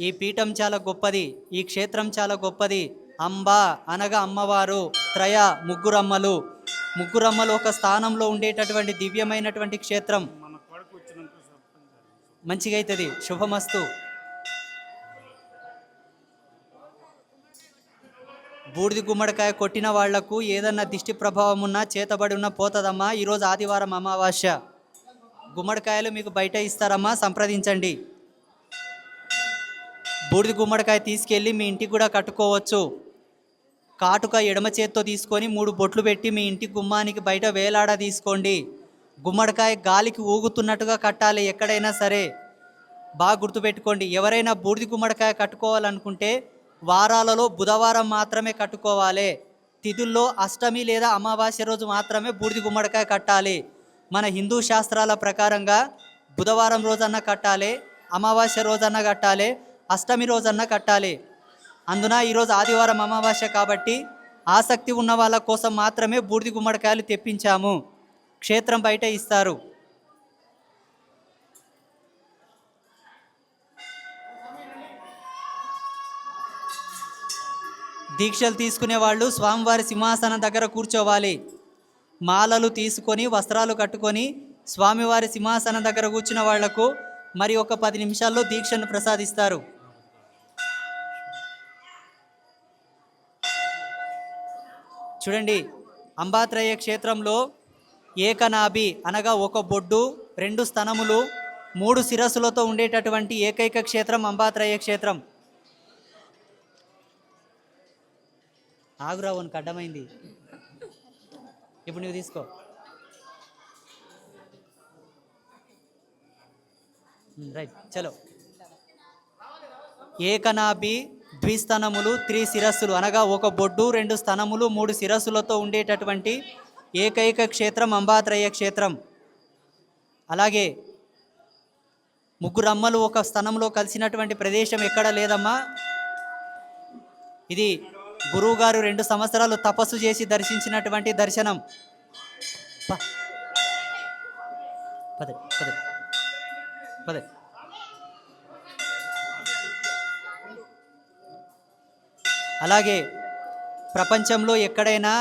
ఈ పీఠం చాలా గొప్పది ఈ క్షేత్రం చాలా గొప్పది. అంబ అనగా అమ్మవారు త్రయ ముగ్గురమ్మలు. ముగ్గురమ్మలు ఒక స్థానంలో ఉండేటటువంటి దివ్యమైనటువంటి క్షేత్రం. మంచిగా అవుతుంది శుభమస్తు. బూడిది గుమ్మడికాయ కొట్టిన వాళ్ళకు ఏదన్నా దిష్టి ప్రభావం ఉన్నా చేతబడి ఉన్నా పోతుందమ్మా. ఈరోజు ఆదివారం అమావాస్య. గుమ్మడికాయలు మీకు బయట ఇస్తారమ్మా. సంప్రదించండి. బూడిది గుమ్మడికాయ తీసుకెళ్ళి మీ ఇంటికి కూడా కట్టుకోవచ్చు. కాటుక ఎడమ చేత్తో తీసుకొని మూడు బొట్లు పెట్టి మీ ఇంటి గుమ్మానికి బయట వేలాడ తీసుకోండి. గుమ్మడికాయ గాలికి ఊగుతున్నట్టుగా కట్టాలి ఎక్కడైనా సరే. బాగా గుర్తుపెట్టుకోండి ఎవరైనా బూడిది గుమ్మడికాయ కట్టుకోవాలనుకుంటే వారాలలో బుధవారం మాత్రమే కట్టుకోవాలి. తిథుల్లో అష్టమి లేదా అమావాస్య రోజు మాత్రమే బూడిద గుమ్మడికాయ కట్టాలి. మన హిందూ శాస్త్రాల ప్రకారంగా బుధవారం రోజన్నా కట్టాలి అమావాస్య రోజన్నా కట్టాలి అష్టమి రోజన్నా కట్టాలి. అందున ఈరోజు ఆదివారం అమావాస్య కాబట్టి ఆసక్తి ఉన్న వాళ్ళ కోసం మాత్రమే బూడిది గుమ్మడికాయలు తెప్పించాము. క్షేత్రం బయట ఇస్తారు. దీక్షలు తీసుకునే వాళ్ళు స్వామివారి సింహాసనం దగ్గర కూర్చోవాలి. మాలలు తీసుకొని వస్త్రాలు కట్టుకొని స్వామివారి సింహాసనం దగ్గర కూర్చున్న వాళ్ళకు మరి ఒక పది నిమిషాల్లో దీక్షను ప్రసాదిస్తారు. చూడండి అంబాత్రయ క్షేత్రంలో ఏకనాభి అనగా ఒక బొడ్డు రెండు స్తనములు మూడు శిరస్సులతో ఉండేటటువంటి ఏకైక క్షేత్రం అంబాత్రయ క్షేత్రం. ఆగురావునికి అడ్డమైంది ఇప్పుడు నువ్వు తీసుకో. రైట్ చలో. ఏకనాభి ద్విస్తనములు త్రి శిరస్సులు. అనగా ఒక బొడ్డు రెండు స్తనములు మూడు శిరస్సులతో ఉండేటటువంటి ఏకైక క్షేత్రం అంబాత్రయ క్షేత్రం. అలాగే ముగ్గురు అమ్మలు ఒక స్థనంలో కలిసినటువంటి ప్రదేశం ఎక్కడ లేదమ్మా? ఇది గురువుగారు రెండు సంవత్సరాలు తపస్సు చేసి దర్శించినటువంటి దర్శనం. పదే పద పద పద. అలాగే ప్రపంచంలో ఎక్కడైనా